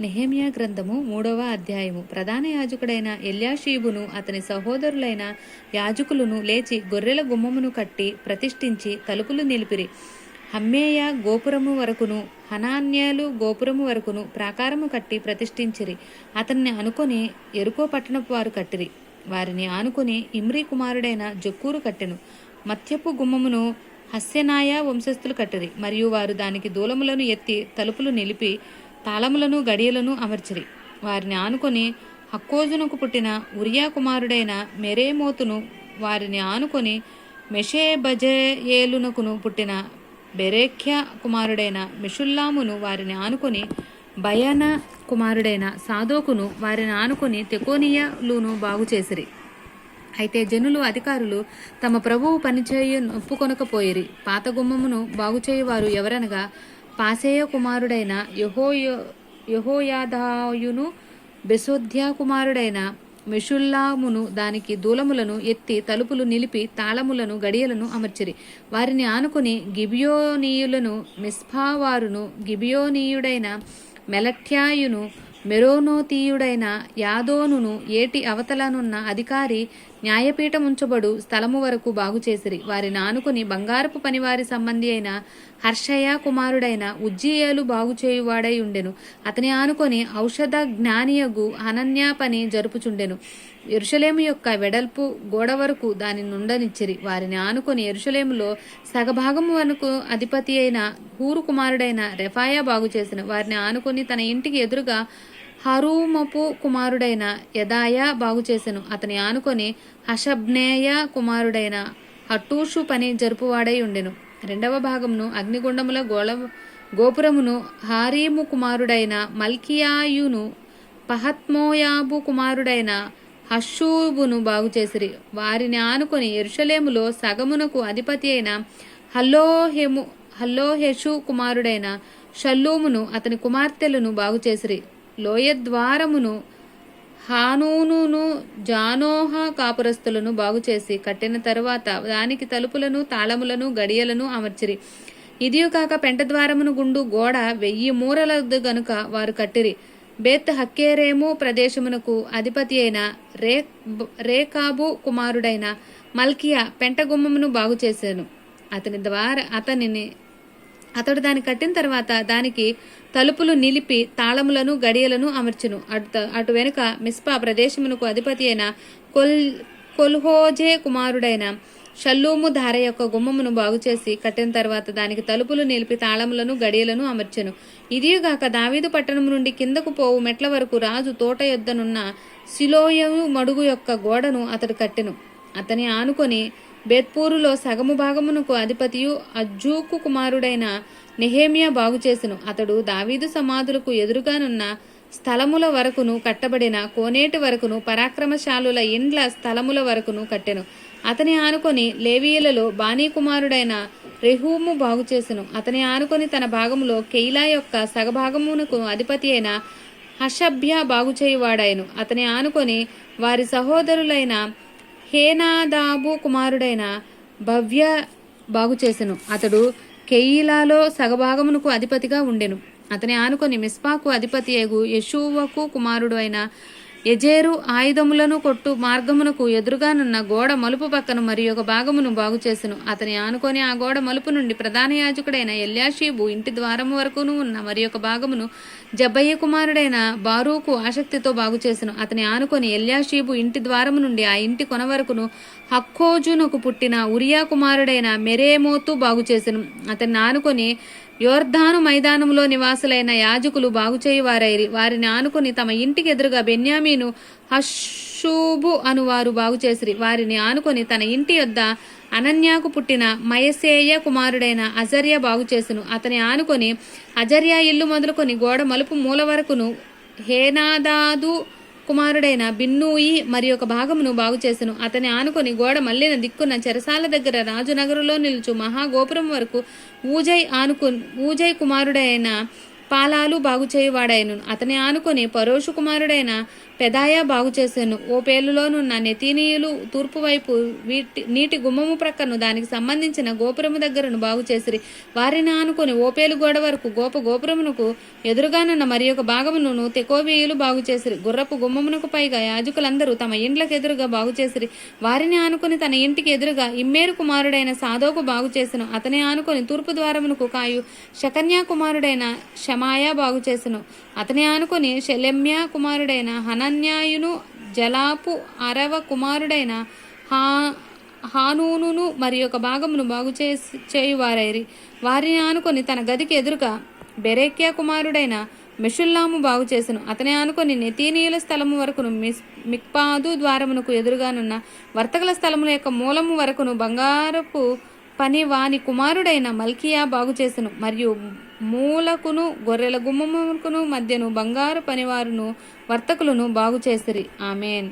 నెహేమియా గ్రంథము మూడవ అధ్యాయము. ప్రధాన యాజకుడైన ఎల్యాషీబును అతని సహోదరులైన యాజకులను లేచి గొర్రెల గుమ్మమును కట్టి ప్రతిష్ఠించి తలుపులు నిలిపిరి. హమ్మేయ గోపురము వరకును హనాన్యాలు గోపురము వరకును ప్రాకారము కట్టి ప్రతిష్ఠించిరి. అతన్ని అనుకొని ఎరుకో పట్టణపు వారు కట్టిరి. వారిని ఆనుకొని ఇమ్రీ కుమారుడైన జక్కూరు కట్టెను. మత్యపు గుమ్మమును హస్యనాయ వంశస్థులు కట్టిరి. మరియు వారు దానికి దూలములను ఎత్తి తలుపులు నిలిపి తాళములను గడియలను అమర్చిరి. వారిని ఆనుకొని హక్కోజునకు పుట్టిన ఉరియా కుమారుడైన మెరేమోతును వారిని ఆనుకొని మెషే బజయేలునకును పుట్టిన బెరేఖ్య కుమారుడైన మిషుల్లామును వారిని ఆనుకొని భయాన కుమారుడైన సాదోకును వారిని ఆనుకొని తెకోనియలును బాగు చేసిరి అయితే జనులు అధికారులు తమ ప్రభువు పనిచేయ ఒప్పుకొనకపోయిరి. పాత గుమ్మమును బాగుచేయువారు ఎవరనగా పాసేయ కుమారుడైన యహోయో యహోయాదాయును బెసోధ్యా కుమారుడైన మెషుల్లామును దానికి దూలములను ఎత్తి తలుపులు నిలిపి తాళములను గడియలను అమర్చిరి. వారిని ఆనుకుని గిబియోనీయులను మిస్ఫావారును గిబియోనీయుడైన మెలట్యాయును మెరోనోతీయుడైన యాదోనును ఏటి అవతలనున్న అధికారి న్యాయపీఠం ఉంచబడు స్థలము వరకు బాగుచేసిరి వారిని ఆనుకుని బంగారపు పనివారి సంబంధి అయిన హర్షయ కుమారుడైన ఉజ్జీయలు బాగుచేయువాడై ఉండెను. అతని ఆనుకొని ఔషధ జ్ఞానియగు అనన్యా పని జరుపుచుండెను. ఎరుషలేము యొక్క వెడల్పు గోడ వరకు దాని నుండనిచ్చిరి. వారిని ఆనుకొని ఎరుషలేములో సగభాగము వరకు అధిపతి అయిన హూరు కుమారుడైన రెఫాయా బాగు చేసిన. వారిని ఆనుకొని తన ఇంటికి ఎదురుగా హరూమపు కుమారుడైన యదాయ బాగు చేసెను అతని ఆనుకొని హషబ్నేయ కుమారుడైన హట్టూషు పని జరుపువాడై ఉండెను. రెండవ భాగమును అగ్నిగుండముల గోళ గోపురమును హారీము కుమారుడైన మల్కియాయును పహత్మోయాబు కుమారుడైన హషూబును బాగు చేసిరి వారిని ఆనుకొని ఎరుషలేములో సగమునకు అధిపతి అయిన హల్లోహెము హల్లోహెషు కుమారుడైన షల్లూమును అతని కుమార్తెలను బాగు చేసిరి లోయద్వారమును హానూనును జానోహ కాపురస్తులను బాగుచేసి కట్టిన తరువాత దానికి తలుపులను తాళములను గడియలను అమర్చిరి. ఇదియు కాక పెంట ద్వారమును గుండు గోడ వెయ్యి మూరలదు గనుక వారు కట్టిరి. బేత్ హక్కేరేము ప్రదేశమునకు అధిపతి అయిన రే రేకాబు కుమారుడైన మల్కియా పెంట గుమ్మమును బాగు చేశాను అతని ద్వారా అతనిని అతడు దాన్ని కట్టిన తర్వాత దానికి తలుపులు నిలిపి తాళములను గడియలను అమర్చును. అటు అటు వెనుక మిస్పా ప్రదేశమునకు అధిపతి అయిన కొల్ కొల్హోజే కుమారుడైన షల్లూము ధార యొక్క గుమ్మమును బాగుచేసి కట్టిన తర్వాత దానికి తలుపులు నిలిపి తాళములను గడియలను అమర్చెను. ఇదియుగాక దావీదు పట్టణం నుండి కిందకు పోవు మెట్ల వరకు రాజు తోట యొద్దనున్న శిలోయము మడుగు యొక్క గోడను అతడు కట్టెను. అతని ఆనుకొని బేత్పూరులో సగము భాగమునకు అధిపతియు అజ్జూకు కుమారుడైన నెహేమియా బాగుచేసెను. అతడు దావీదు సమాధులకు ఎదురుగానున్న స్థలముల వరకును కట్టబడిన కోనేటి వరకును పరాక్రమశాలుల ఇండ్ల స్థలముల వరకును కట్టెను. అతని ఆనుకొని లేవీయులలో బాణీ కుమారుడైన రెహూము బాగుచేసెను. అతని ఆనుకొని తన భాగములో కెయిలా యొక్క సగభాగమునకు అధిపతి అయిన హషభ్య బాగుచేయువాడాయను అతని ఆనుకొని వారి సహోదరులైన హేనాదాబు కుమారుడైన భవ్య బాగు చేసెను. అతడు కెయిలాలో సగభాగమునకు అధిపతిగా ఉండెను. అతని ఆనుకొని మిస్పాకు అధిపతి ఏగు యశూవకు కుమారుడు అయిన ఎజేరు ఆయుధములను కొట్టు మార్గమునకు ఎదురుగానున్న గోడ మలుపు పక్కన మరి ఒక భాగమును బాగుచేసెను అతని ఆనుకొని ఆ గోడ మలుపు నుండి ప్రధాన యాజకుడైన ఎల్యాషీబు ఇంటి ద్వారము వరకును ఉన్న మరి ఒక భాగమును జబ్బయ్య కుమారుడైన బారూకు ఆసక్తితో బాగుచేసెను అతని ఆనుకొని ఎల్యాషీబు ఇంటి ద్వారము నుండి ఆ ఇంటి కొన వరకును హక్కోజునకు పుట్టిన ఉరియా కుమారుడైన మెరేమోతు బాగుచేసెను అతన్ని ఆనుకొని యోర్ధాను మైదానంలో నివాసులైన యాజకులు బాగుచేయువారైరి. వారిని ఆనుకుని తమ ఇంటికి ఎదురుగా బెన్యామీను హషూబు అను వారు బాగుచేసిరి. వారిని ఆనుకొని తన ఇంటి యొద్ద అనన్యాకు పుట్టిన మయసేయ కుమారుడైన అజర్య బాగుచేసును. అతని ఆనుకొని అజర్య ఇల్లు మొదలుకొని గోడ మలుపు మూల వరకును హేనాదాదు కుమారుడైన బిన్నూయి మరి ఒక భాగమును బాగు చేసెను. అతని ఆనుకొని గోడ మల్లిన దిక్కున చెరసాల దగ్గర రాజునగరులో నిలుచు మహాగోపురం వరకు ఊజై ఆనుకు ఊజై కుమారుడైన పాలాలు బాగుచేయువాడైను. అతని ఆనుకొని పరోషు కుమారుడైన పెదాయ బాగు చేశాను ఓ పేలులోనున్న నెతీనీయులు తూర్పు వైపు వీటి నీటి గుమ్మము ప్రక్కను దానికి సంబంధించిన గోపురము దగ్గరను బాగు చేసిరి వారిని ఆనుకొని ఓపేలు గోడ వరకు గోప గోపురమునకు ఎదురుగానున్న మరి ఒక భాగమును తెకోవీయులు బాగు చేసిరి గుర్రపు గుమ్మమునకు పైగా యాజకులందరూ తమ ఇండ్లకు ఎదురుగా బాగు చేసిరి వారిని ఆనుకొని తన ఇంటికి ఎదురుగా ఇమ్మేరు కుమారుడైన సాధోకు బాగు చేసెను అతని ఆనుకొని తూర్పు ద్వారమునకు కాయు శకన్యా కుమారుడైన షమాయా బాగు చేసెను. అతని ఆనుకొని శలెమ్య కుమారుడైన హనన్యాయును జలాపు అరవ కుమారుడైన హా హానూనును మరి ఒక భాగమును బాగు చేసి చేయువారైరి. వారిని ఆనుకొని తన గదికి ఎదురుగా బెరేక్యా కుమారుడైన మెషుల్లాము బాగు చేసెను. అతని ఆనుకొని నెతీనీయుల స్థలము వరకును మిస్ మిక్పాదు ద్వారమునకు ఎదురుగానున్న వర్తకుల స్థలముల యొక్క మూలము వరకును బంగారపు పని వాని కుమారుడైన మల్కియా బాగు చేసెను మరియు మూలకును గొర్రెల గుమ్మముకును మధ్యను బంగారు పనివారును వర్తకులను బాగు చేసిరి ఆమెన్.